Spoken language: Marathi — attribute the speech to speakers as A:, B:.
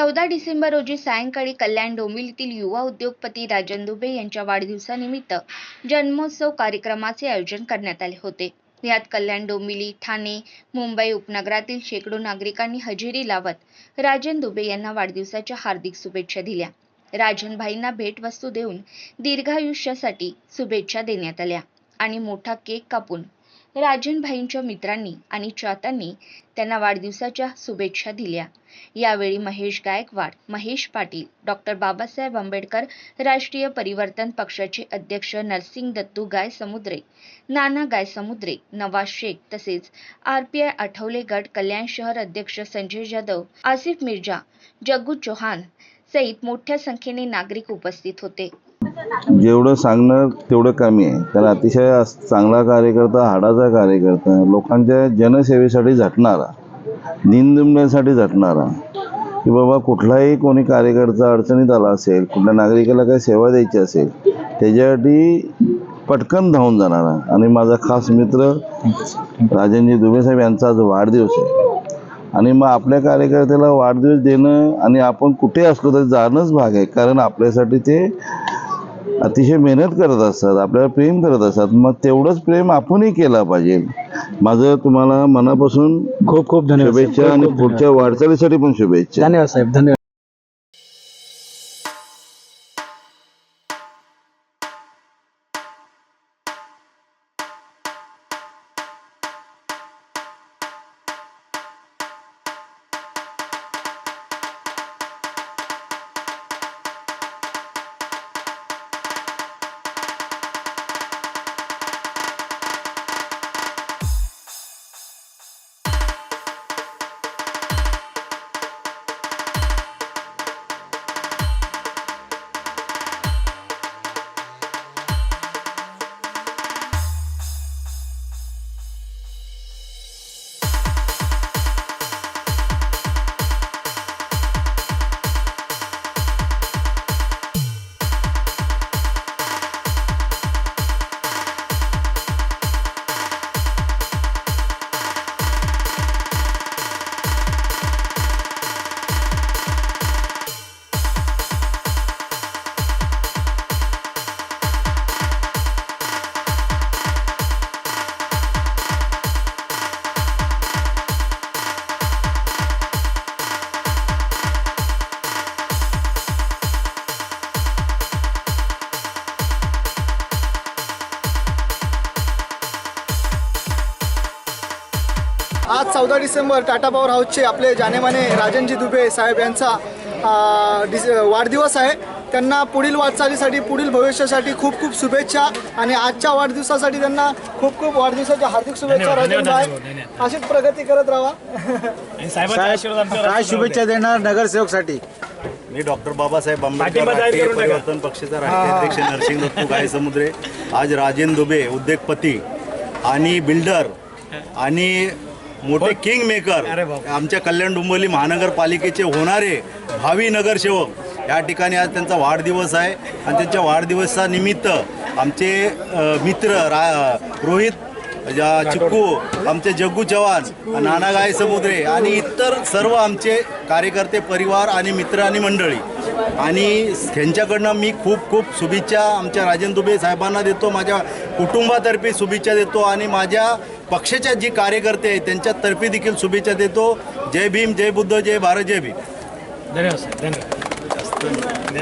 A: चौदा डिसेंबर रोजी सायंकाळी कल्याण डोंबिवलीतील युवा उद्योगपती राजन दुबे यांच्या वाढदिवसानिमित्त जन्मोत्सव कार्यक्रमाचे आयोजन करण्यात आले होते. यात कल्याण डोंबिवली ठाणे मुंबई उपनगरातील शेकडो नागरिकांनी हजेरी लावत राजन दुबे यांना वाढदिवसाच्या हार्दिक शुभेच्छा दिल्या. राजनभाईंना भेटवस्तू देऊन दीर्घायुष्यासाठी शुभेच्छा देण्यात आल्या आणि मोठा केक कापून राजनभाईंच्या मित्रांनी आणि चाहत्यांनी त्यांना वाढदिवसाच्या शुभेच्छा दिल्या. यावेळी महेश गायकवाड महेश पाटील डॉक्टर बाबासाहेब आंबेडकर राष्ट्रीय परिवर्तन पक्षाचे अध्यक्ष नरसिंग दत्तू गायसमुद्रे नाना गायसमुद्रे नवाज शेख तसेच आरपीआय आठवले गट कल्याण शहर अध्यक्ष संजय जाधव आसिफ मिर्जा जग्गू चौहान सहित मोठ्या संख्येने नागरिक उपस्थित होते.
B: जेवढं सांगणं तेवढं कमी आहे. कारण अतिशय चांगला कार्यकर्ता हाडाचा कार्यकर्ता लोकांच्या जनसेवेसाठी झटणारा दिनदुबण्यासाठी झटणारा की बाबा कुठलाही कोणी कार्यकर्ता अडचणीत आला असेल कुठल्या नागरिकाला काही सेवा द्यायची असेल त्याच्यासाठी पटकन धावून जाणारा. आणि माझा खास मित्र राजनजी दुबे साहेब यांचा आज वाढदिवस आहे. आणि मग आपल्या कार्यकर्त्याला वाढदिवस देणं आणि आपण कुठे असलो तरी जाणंच भाग आहे. कारण आपल्यासाठी ते अतिशय मेहनत करत असतात आपल्याला प्रेम करत असतात. मग तेवढंच प्रेम आपणही केलं पाहिजे. माझं तुम्हाला मनापासून
C: खूप खूप धन्यवाद.
B: शुभेच्छा आणि पुढच्या वाटचालीसाठी पण शुभेच्छा.
C: धन्यवाद साहेब धन्यवाद.
D: आज चौदा डिसेंबर टाटा पॉवर हाऊसचे आपले जानेमाने राजनजी दुबे साहेब यांचा डिस वाढदिवस आहे. त्यांना पुढील वाटचालीसाठी पुढील भविष्यासाठी खूप खूप शुभेच्छा आणि आजच्या वाढदिवसासाठी त्यांना खूप खूप वाढदिवसाच्या हार्दिक शुभेच्छा राजन भाई. अशीच प्रगती करत राहा.
C: साहेब काय शुभेच्छा देणार नगरसेवकसाठी?
E: मी डॉक्टर बाबासाहेब आंबेडकर राष्ट्रीय. परिवर्तन पक्षाचा राष्ट्रीय अध्यक्ष नरसिंग दत्तू गायसमुद्रे आज राजेंद्र दुबे उद्योगपती आणि बिल्डर आणि मोठे किंग मेकर आमच्या कल्याण डोंबिवली महानगरपालिकेचे होणारे भावी नगरसेवक. या ठिकाणी आज त्यांचा वाढदिवस आहे. आणि त्यांच्या वाढदिवसानिमित्त आमचे अ, मित्र रा रोहित चिक्कू आमचे जग्गू चव्हाण नानागाय समुद्रे आणि इतर सर्व आमचे कार्यकर्ते परिवार आणि मित्र आणि मंडळी. आणि त्यांच्याकडनं मी खूप खूप शुभेच्छा आमच्या राजेंद्र दुबे साहेबांना देतो माझ्या कुटुंबातर्फे शुभेच्छा देतो आणि माझ्या पक्षाच्या जी कार्यकर्ते आहेत त्यांच्यातर्फे देखील शुभेच्छा देतो. जय भीम जय बुद्ध जय भारत जय भीम.
F: धन्यवाद धन्यवाद.